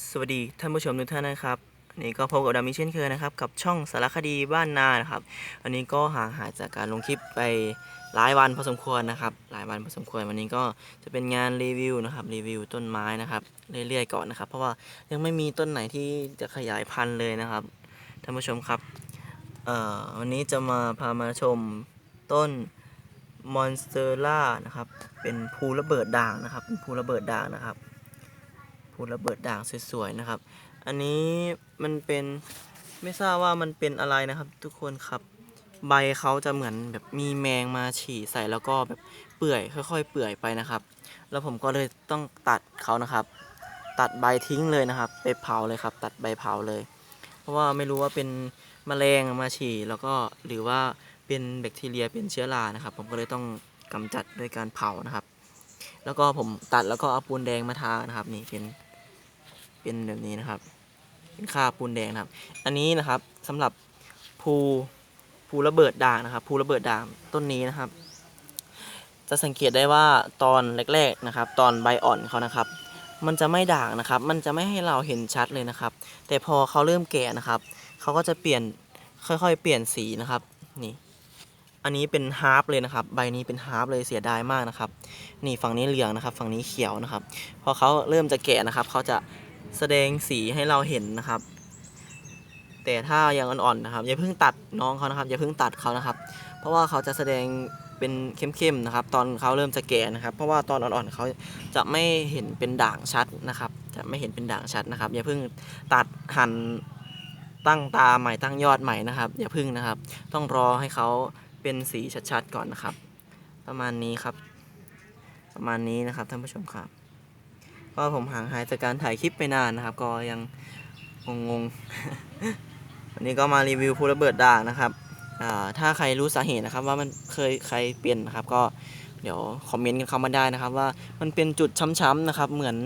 สวัสดีท่านผู้ชมทุกท่านนะครับนนี้ก็พบกับดามิเช่นเคยนะครับ กับช่องสารคดีบ้านนานะครับอันนี้ก็ห่างหายจากการลงคลิปไปหลายวันพอสมควรนะครับ หลายวันพอสมควรวันนี้ก็จะเป็นงานรีวิวนะครับรีวิวต้นไม้นะครับเรื่อยๆก่อนนะครับ เพราะว่ายังไม่มีต้นไหนที่จะขยายพันธุ์เลยนะครับท่านผู้ชมครับเอ่อวันนี้จะมาพามาชมต้นมอนสเตอร่านะครับเป็นภูระเบิดด่างนะครับเป็นภูระเบิดด่างนะครับ ภูระเบิดด่างสวยๆนะครับ อันนี้มันเป็นไม่ทราบว่ามันเป็นอะไรนะครับ ทุกคนครับ ใบเขาจะเหมือนแบบมีแมงมาฉี่ใส่แล้วก็แบบเปื่อยค่อยๆ เปื่อยไปนะครับ แล้วผมก็เลยต้องตัดเขานะครับ ตัดใบทิ้งเลยนะครับ ไปเผาเลยครับ ตัดใบเผาเลย เพราะว่าไม่รู้ว่าเป็นแมลงมาฉี่แล้วก็หรือว่าเป็นแบคทีเรียเป็นเชื้อรานะครับ ผมก็เลยต้องกำจัดด้วยการเผานะครับ แล้วก็ผมตัดแล้วก็เอาปูนแดงมาทานะครับ นี่เป็น เป็นแบบนี้นะครับ เป็นค่าปูนแดงนะครับ อันนี้นะครับสำหรับภูภูระเบิดด่างนะครับภูระเบิดด่างต้นนี้นะครับ จะสังเกตได้ว่าตอนแรกๆนะครับ ตอนใบอ่อนเขานะครับ มันจะไม่ด่างนะครับ มันจะไม่ให้เราเห็นชัดเลยนะครับ แต่พอเขาเริ่มแก่นะครับเขาก็จะเปลี่ยนค่อยๆ เปลี่ยนสีนะครับนี่อันนี้เป็นฮาร์ปเลยนะครับ ใบนี้เป็นฮาร์ปเลยเสียดายมากนะครับ นี่ฝั่งนี้เหลืองนะครับ ฝั่งนี้เขียวนะครับ พอเขาเริ่มจะแก่นะครับเขาจะ แสดงสีให้เราเห็นนะครับ แต่ถ้ายังอ่อนๆนะครับ อย่าเพิ่งตัดน้องเขานะครับ อย่าเพิ่งตัดเขานะครับ เพราะว่าเขาจะแสดงเป็นเข้มๆนะครับ ตอนเขาเริ่มจะแก่นะครับ เพราะว่าตอนอ่อนๆเขาจะไม่เห็นเป็นด่างชัดนะครับ จะไม่เห็นเป็นด่างชัดนะครับ อย่าเพิ่งตัดหั่นตั้งตาใหม่ตั้งยอดใหม่นะครับ อย่าเพิ่งนะครับ ต้องรอให้เขาเป็นสีชัดๆก่อนนะครับ ประมาณนี้ครับ ประมาณนี้นะครับท่านผู้ชมครับ ก็ผมห่างหายจากการถ่ายคลิปไปนานนะครับ ก็ยังงงๆ วันนี้ก็มารีวิวภูระเบิดด่างนะครับถ้าใครรู้สาเหตุนะครับ ว่ามันเคยใครเปลี่ยนนะครับ ก็เดี๋ยวคอมเมนต์กันเข้ามาได้นะครับ ว่ามันเป็นจุดช้ำๆนะครับ เหมือน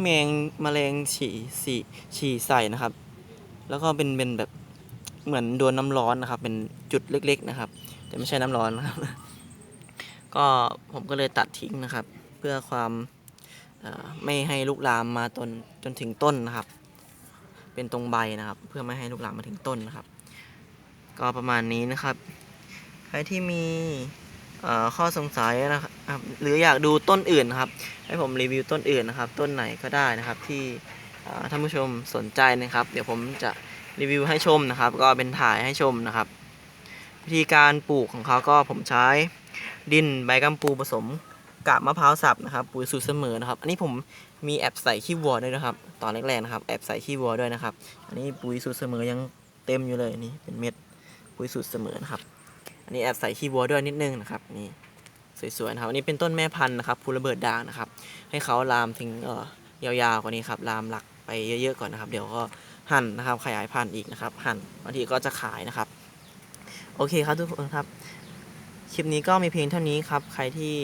แมงแมลงฉี่ฉี่ฉี่ใส่นะครับ แล้วก็เป็นเป็นแบบเหมือนโดนน้ำร้อนนะครับ เป็นจุดเล็ก ๆนะครับ แต่ไม่ใช่น้ำร้อนนะครับ ก็ผมก็เลยตัดทิ้งนะครับ เพื่อความ ไม่ให้ลุกลามมาจนจนถึงต้นนะครับ เป็นตรงใบนะครับ เพื่อไม่ให้ลุกลามมาถึงต้นนะครับ ก็ประมาณนี้นะครับ ใครที่มีข้อสงสัยนะครับ หรืออยากดูต้นอื่นนะครับ ให้ผมรีวิวต้นอื่นนะครับ ต้นไหนก็ได้นะครับที่ท่านผู้ชมสนใจนะครับ เดี๋ยวผมจะรีวิวให้ชมนะครับ ก็เป็นถ่ายให้ชมนะครับ วิธีการปลูกของเขาก็ผมใช้ดินใบกัมปูผสม กาบมะพร้าวสับนะครับปุ๋ยสูตรเสมอนะครับ อันนี้ผมมีแอบใส่ขี้วัวด้วยนะครับ ตอนแรกๆนะครับแอบใส่ขี้วัวด้วยนะครับ อันนี้ปุ๋ยสูตรเสมอยังเต็มอยู่เลยนี่เป็นเม็ดปุ๋ยสูตรเสมอนะครับ อันนี้แอบใส่ขี้วัวด้วยนิดนึงนะครับนี่สวยๆนะครับอันนี้เป็นต้นแม่พันธุ์นะครับภูระเบิดด่างนะครับ ให้เขาลามถึงเอ่อยาวๆกว่านี้ครับลามหลักไปเยอะๆก่อนนะครับ เดี๋ยวก็หั่นนะครับขยายพันธุ์อีกนะครับ หั่นบางทีก็จะขายนะครับ โอเคครับทุกคนครับ คลิปนี้ก็มีเพียงเท่านี้ครับ ใครที่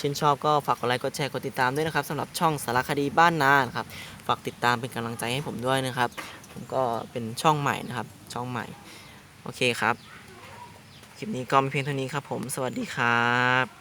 ชื่นชอบก็ฝากกดไลค์ กดแชร์ กดติดตามด้วยนะครับสำหรับช่องสารคดีบ้านนานะครับ ฝากติดตามเป็นกำลังใจให้ผมด้วยนะครับ ผมก็เป็นช่องใหม่นะครับ ช่องใหม่ โอเคครับ คลิปนี้ก็มีเพียงเท่านี้ครับผม สวัสดีครับ